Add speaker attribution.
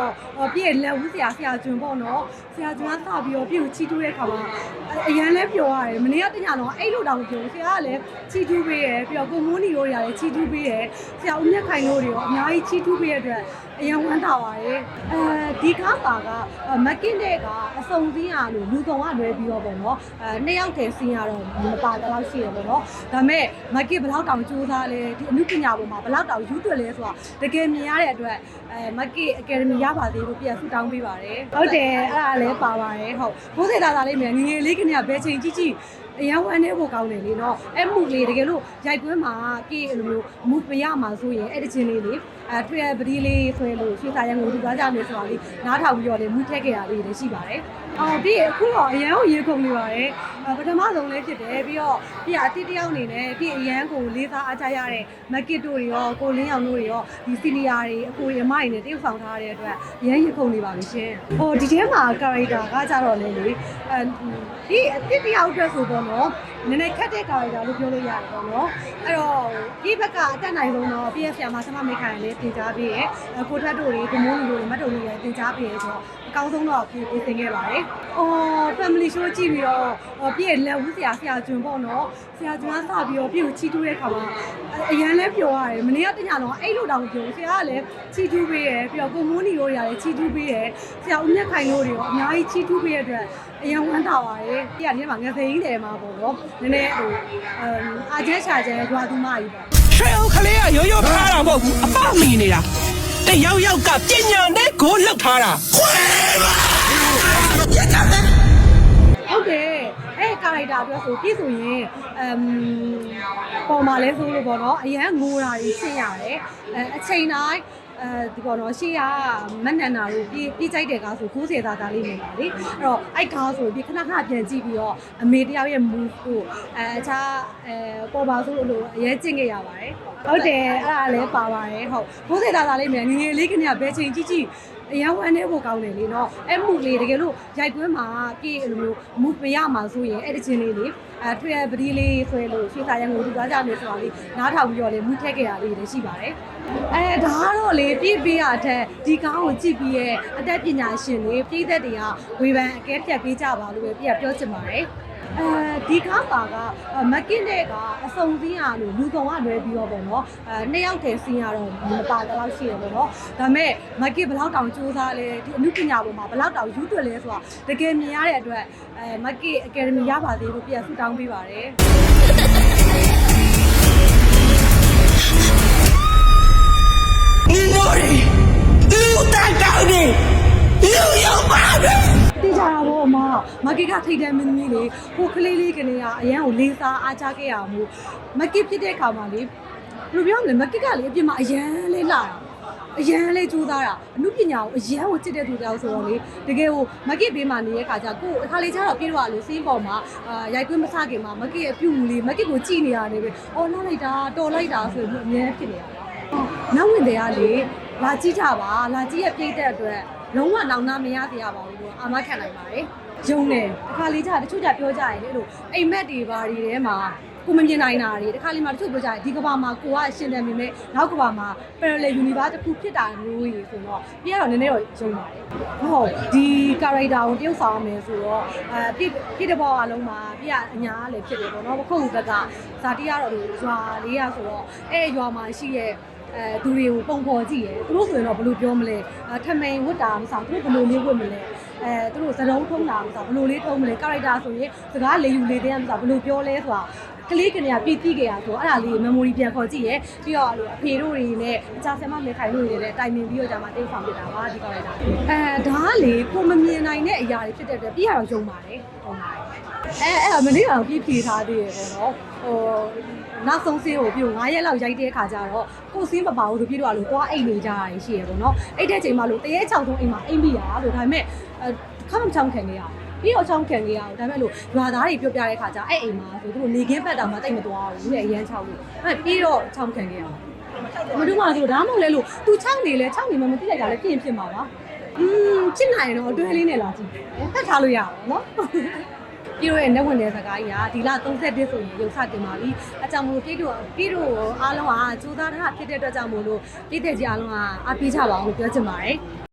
Speaker 1: တော့ပြည့်လက်ဦးဆရာဆရာကျွန်းပေါ့နော်ဆရာကျွန်းကစပြီးတော့ပြည့်ကိုချီတူးတဲ့ခါမှာအရန်လဲပျော်ရတယ်မနေ့ကတညတော့အဲ့လိုတောင်ပြောဆရာကလည်းချီတူးပေးရပြီးတော့ကိုမိုးနီတို့ရတယ်ချီတူးပေးရဆရာဦးမြတ်ခိုင်တို့တွေရောအများကြီးချီတူးပေးရတဲ့အတွက်အရန်ဝမ်းသာပါတယ်အဲဒီကားပါကမက်ကင်းတဲ့ကအစုံစင်းရလို့လူကောင်ကလွဲပြီးတော့ပေါ့နော်အဲနှစ်ယောက်တည်းစင်းရတော့မပါတော့လောက်ရှိရပေါ့နော်ဒါပေမဲ့မက်ကင်းဘယ်လောက်တောင်စူးစမ်းလဲဒီအမှုပညာပေါ်မှာဘယ်လောက်တောင်ယူသွက်လဲဆိုတာတကယ်မြင်ရတဲ့အတွက်အဲမက်ကင်းအကယ်ဒမီရပါသေးလို့ပြန်ဆူတောင်းပေးပါတယ်ဟုတ်တယ်အဲ့ဒါလည်းပါပါတယ်ဟုတ်ဘိုးစေတာသားလေးမြန်ငယ်ငယ်လေးကနေ့ကဘယ်ချိန်ကြီးကြီးအရန်ဝမ်းနေဖို့ကောင်းတယ်လေနော်အဲ့မှုလေးတကယ်လို့ရိုက်ကွင်းမှာပြည့်အဲ့လိုမျိုးမူပရမှာဆိုရင်အဲ့ဒီချင်းလေးလေအဲထွေပတိလေးဆွဲလို့ရွှေစာရန်ကိုဒီသွားကြမယ်ဆိုတာလေးနားထောင်ပြီးတော့လေမူထက်ခဲ့တာလေးတွေရှိပါတယ်အော်ပြီးရင်အခုတော့အရန်ကိုရေကုန်နေပါတယ်အဲ ပထမဆုံးလေးဖြစ်တယ်ပြီးတော့ပြီးအတိတယောက်အနေနဲ့ပြီးအရန်ကိုလေးစားအားချရတဲ့မက်ကစ်တို့တွေရောကိုလင်းအောင်တို့တွေရောဒီစီနီယာတွေအကိုရမတွေနဲ့တရုပ်ဆောင်ထားတဲ့အတွက်အရန်ရေကုန်နေပါပြီရှင်ဟိုဒီထဲမှာ character ကကြတော့လေလေအဲဒီအတိတယောက်အတွက်ဆိုတော့နော်နည်းနည်းခက်တဲ့ character လို့ပြောလို့ရတယ်ပေါ့နော်အဲ့တော့ဒီဘက်ကအတက်နိုင်ဆုံးတော့ PS ဆရာမဆမမိခိုင်လည်းတင် जा ပေးရဲ့ကိုထက်တို့တွေဒမိုးလူတို့တွေမတ်တုံတွေလည်းတင် जा ပေးရဲ့ဆိုတော့အကောင်းဆုံးတော့ပြင်ပြင်ဆင်ခဲ့ပါတယ်။အော် family show ကြည့်ပြီးတော့ဟောပြည့်လက်ဦးဆရာဆရာကျွန်းပေါ့နော်။ဆရာကျွန်းကစပြီးတော့ပြည့်ကိုချီတူးတဲ့ခါမှာအရန်လဲပျော်ရတယ်။မနေ့ကတညတော့အဲ့လိုတောင်ပြောဆရာကလည်းချီတူးပေးရဲ့ပြီးတော့ကိုမိုးနီတို့ရတယ်ချီတူးပေးရဲ့ဆရာဦးမြတ်ခိုင်တို့တွေရောအများကြီးချီတူးပေးရဲ့အတွက်အရန်ဝမ်းသာပါတယ်။ပြည့်ကဒီမှာငယ်စိန်တယ်မှာပေါ့နော်။နည်းနည်းဟိုအာကျဲရှာကျဲကြွားသူမကြီးပေါ့
Speaker 2: ရွှေအောင်ကလေးကရိုးရိုးဖားတာမဟုတ်ဘူးအပေါက်မီနေတာ တယောက်ယောက်ကပညာနဲ့ကိုလောက်ထားတာခွဲပါရကြတယ်
Speaker 1: ဟုတ်တယ်အဲ့ကာရိုက်တာအတွက်ဆိုပြည့်ဆိုရင်အမ်ပေါ်မှာလဲဆိုလို့ပေါ့နော်အရန်ငိုတာကြီးရှင်းရတယ်အဲအချိန်တိုင်း အဲဒီပေါ့နော်ရှေ့ကမက်နန်နာတို့ပြေးပြေးကြိုက်တဲ့ကားဆို90သားသားလေးနေပါလေအဲ့တော့အဲ့ကားဆိုပြီးခဏခဏပြန်ကြည့်ပြီးတော့အမေတယောက်ရဲ့ move ကိုအဲအခြားအဲပေါ်ပါဆိုလို့အရဲကျင့်ခဲ့ရပါတယ်ဟုတ်တယ်အဲ့ဒါလည်းပါပါတယ်ဟုတ်90သားသားလေးမြန်ငယ်ငယ်လေးကနေ့ကဘယ်ချိန်ကြည့်ကြည့် အရန်ဝမ်းနေဖို့ကောင်းတယ်လေနော်အဲ့မှုလေးတကယ်လို့ရိုက်ကွင်းမှာပြည့်အဲ့လိုမျိုးမူမရမှာဆိုရင်အဲ့ဒီချင်းလေးလေအဲထွေပတိလေးဆွဲလို့ရွှေစာရန်ကိုဒီသွားကြမယ်ဆိုတာလေးနားထောင်ပြီးတော့လေမူထက်ခဲ့တာလေးတွေရှိပါတယ်အဲဒါကတော့လေပြည့်ပေးရတဲ့ဒီကောင်းကိုကြည့်ပြီးရဲ့အသက်ပညာရှင်တွေပြည်သက်တွေကဝေဖန်အကဲဖြတ်ပေးကြပါလို့ပဲပြည့်ပြောချင်ပါတယ် အဲဒီကားပါကမက်ကင်းတဲ့ကအစုံစင်းရလို့လူကောင်ကလွဲပြီးတော့ပေါ့နော်အဲနှစ်ယောက်တည်းစင်းရတော့မပါတော့လောက်ရှိရပေါ့နော်ဒါပေမဲ့မက်ကင်းဘယ်လောက်တောင်စူးစမ်းလဲဒီအမှုပညာပေါ်မှာဘယ်လောက်တောင်ယူသွက်လဲဆိုတာတကယ်မြင်ရတဲ့အတွက်အဲမက်ကင်းအကယ်ဒမီရပါသေးလို့ပြန်ဆူတောင်းပေးပါတယ် ပေါ့အမမက်ကီကထိတ်တဲ့မင်းသမီးလေးဟိုကလေးလေးကနေကအရန်ကိုလေးစားအားချခဲ့ရမှုမက်ကီဖြစ်တဲ့ခါမှာလေဘယ်လိုပြောမလဲမက်ကီကလေအပြင်မှာအရန်လေးလာတာအရန်လေးကြိုးစားတာအမှုပညာကိုအရန်ကိုချစ်တဲ့သူတယောက်ဆိုတော့လေတကယ်ကိုမက်ကီဘေးမှာနေတဲ့ခါကျကိုအခါလေးကျတော့ပြေတော့လို့စင်းပေါ်မှာအာရိုက်ခွင့်မစခင်မှာမက်ကီရဲ့အပြုတ်လေးမက်ကီကိုကြည်နေရတယ်ပဲအော်နောက်လိုက်တာတော်လိုက်တာဆိုပြီးအများဖြစ်နေတာနောက်ဝင်တွေကလေလာကြည့်ကြပါလာကြည့်ရဲ့ပြိတ်တဲ့အတွက်လုံးဝနောင်နာမရသေးရပါဘူးလို့အာမခံနိုင်ပါတယ်။ ယုံတယ်။တစ်ခါလေးကြာတချို့ကြပြောကြရင်လေအဲ့လိုအိမ်မက်တွေဘာတွေထဲမှာကိုမမြင်နိုင်တာတွေတစ်ခါလေးမှတချို့ပြောကြရင်ဒီကဘာမှာကိုကအရှင်တယ်မိမဲ့နောက်ကဘာမှာ parallel universe တစ်ခုဖြစ်တာမျိုးကြီးဆိုတော့ပြရတော့နည်းနည်းတော့ယုံပါတယ်။ဟုတ်ဒီ character ကိုတရုပ်ဆောင်ရမယ်ဆိုတော့အဲပြည့်ပြည့်တဲ့ဘောအလုံးမှာပြရအညာလည်းဖြစ်တယ်ပေါ့နော်။ခုတ်ဘက်ကဇာတိရတော့ရွာလေးရဆိုတော့အဲရွာမှာရှိရဲ့ အဲသူတွေကိုပုံဖော်ကြည့်ရဲသူတို့ဆိုရင်တော့ဘယ်လိုပြောမလဲအဲထမိန်ဝတ်တာမဆောင်သူတို့ဘယ်လိုလေးဝတ်မလဲအဲသူတို့သတုံးထုံးတာမဆောင်ဘယ်လိုလေးထုံးမလဲကာရိုက်တာဆိုရင်စကားလေယူလေတဲ့မဆောင်ဘယ်လိုပြောလဲဆိုတာကလေးကနေပြည့်တိခဲ့ရဆိုအဲ့ဒါလေး memory ပြန်ခေါ်ကြည့်ရဲပြီးတော့အဖေတို့တွေနဲ့အချာဆင်မမေခိုင်တို့တွေနဲ့တိုင်ပင်ပြီးတော့ကြာမှတိတ်ဆောင်ပြတာပါဒီကာရိုက်တာအဲဒါက လေကိုမမြင်နိုင်တဲ့အရာတွေဖြစ်တဲ့အတွက်ပြရတော့ယုံပါတယ်ဟုတ်ပါတယ်အဲအဲ့ဒါမနေ့ကတော့ပြည့်ဖြေထားသေးရပေါ့နော်ဟိုနောက်ဆုံးဆေးကိုပြီးတော့9ရက်လောက်ရိုက်တဲ့အခါကျတော့ကိုစင်းမပါဘူးဆိုပြီးတော့လို့သွားအိတ်နေကြတာရှိရပေါ့နော်အိတ်တဲ့ချိန်မှာလို့တရေချောင်းဆုံးအိမ်မှာအိမ်မိရတာဆိုဒါပေမဲ့အဲခမချောင်းခံနေရပြီးတော့ချောင်းခံနေရအောင်ဒါပေမဲ့လို့ရွာသားတွေပြောပြတဲ့ခါကျအဲ့အိမ်မှာဆိုသူတို့နေခင်းဖက်တာမှတိတ်မသွားဘူးလေအရန်ချောင်းလို့အဲ့ပြီးတော့ချောင်းခံနေရအောင်မတို့မှဆိုဒါမှမဟုတ်လေလို့ तू ချောင်းနေလဲချောင်းနေမှမသိလိုက်တာလည်းပြင်ဖြစ်မှာပါ อืมချစ်နိုင်ရင်တော့အတွဲလေးနဲ့လာကြည့်ဖတ်ထားလို့ရအောင်နော်ပြည်တို့ရဲ့လက်ဝင်တဲ့စကားကြီးကဒီလ31ဆိုရင်ရုပ်စတင်ပါပြီအကြောင်းမို့ပြည်တို့ပြည်တို့အားလုံးကစူးစမ်းထားဖြစ်တဲ့အတွက်ကြောင့်မို့လို့ပြည်သက်ကြီးအားလုံးကအားပေးကြပါအောင်လို့ပြောချင်ပါတယ်